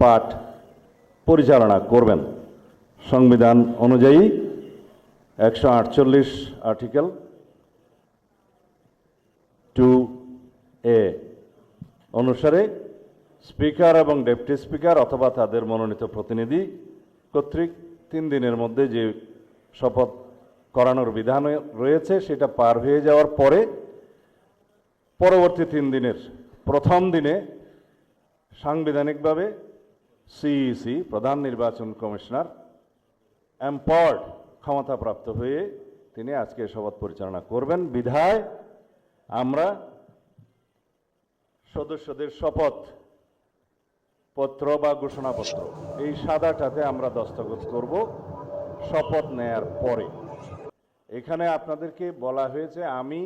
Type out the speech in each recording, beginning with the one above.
পাঠ পরিচালনা করবেন। সংবিধান অনুযায়ী একশো আটচল্লিশ আর্টিকেল টু এ অনুসারে স্পিকার এবং ডেপুটি স্পিকার অথবা তাদের মনোনীত প্রতিনিধি কর্তৃক তিন দিনের মধ্যে যে শপথ করানোর বিধান রয়েছে, সেটা পার হয়ে যাওয়ার পরে পরবর্তী তিন দিনের প্রথম দিনে সাংবিধানিকভাবে সিইসি প্রধান নির্বাচন কমিশনার এম্পাওয়ার্ড ক্ষমতাপ্রাপ্ত হয়ে তিনি আজকে শপথ পরিচালনা করবেন। বিধায় আমরা সদস্যদের শপথ পত্র বা ঘোষণাপত্র, এই সাদাটাতে আমরা দস্তখত করব শপথ নেয়ার পরে। এখানে আপনাদেরকে বলা হয়েছে, আমি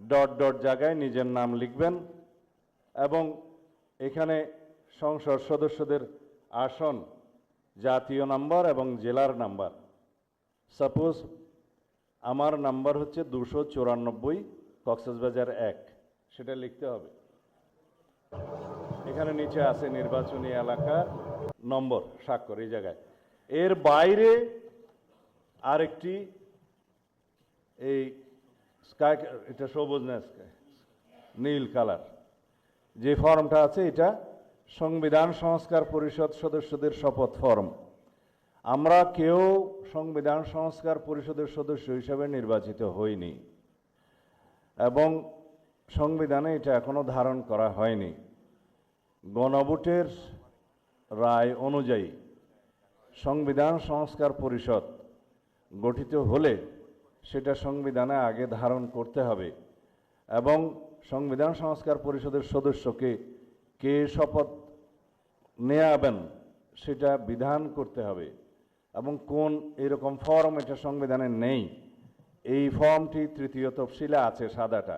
ডট ডট জায়গায় নিজের নাম লিখবেন এবং এখানে সংসদ সদস্যদের আসন, জাতীয় নাম্বার এবং জেলার নাম্বার। সাপোজ আমার নাম্বার হচ্ছে দুশো চুরানব্বই কক্সবাজার এক, সেটা লিখতে হবে। এখানে নিচে আছে নির্বাচনী এলাকার নম্বর, স্বাক্ষর এই জায়গায়। এর বাইরে আরেকটি এই স্কাই এটা সবুজ না স্কাই নীল কালার যে ফর্মটা আছে এটা সংবিধান সংস্কার পরিষদ সদস্যদের শপথ ফর্ম। আমরা কেউ সংবিধান সংস্কার পরিষদের সদস্য হিসেবে নির্বাচিত হইনি এবং সংবিধানে এটা এখনও ধারণ করা হয়নি। গণভোটের রায় অনুযায়ী সংবিধান সংস্কার পরিষদ গঠিত হলে সেটা সংবিধানে আগে ধারণ করতে হবে এবং সংবিধান সংস্কার পরিষদের সদস্যকে কে শপথ নেয়াবেন সেটা বিধান করতে হবে এবং কোন এরকম ফর্ম এটা সংবিধানে নেই। এই ফর্মটি তৃতীয় তফসিলে আছে সাদাটা।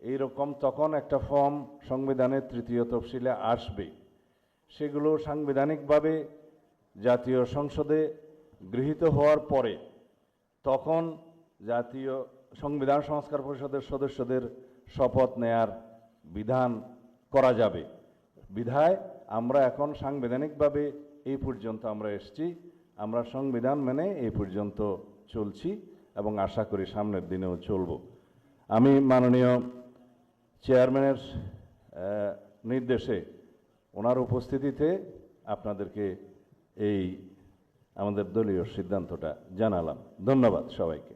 এইরকম তখন একটা ফর্ম সংবিধানের তৃতীয় তফসিলে আসবে। সেগুলো সাংবিধানিকভাবে জাতীয় সংসদে গৃহীত হওয়ার পরে তখন জাতীয় সংবিধান সংস্কার পরিষদের সদস্যদের শপথ নেয়ার বিধান করা যাবে। বিধায় আমরা এখন সাংবিধানিকভাবে এই পর্যন্ত আমরা এসেছি। আমরা সংবিধান মেনে এই পর্যন্ত চলছি এবং আশা করি সামনের দিনেও চলব। আমি মাননীয় চেয়ারম্যানের নির্দেশে ওনার উপস্থিতিতে আপনাদেরকে এই আমাদের দলীয় সিদ্ধান্তটা জানালাম। ধন্যবাদ সবাইকে।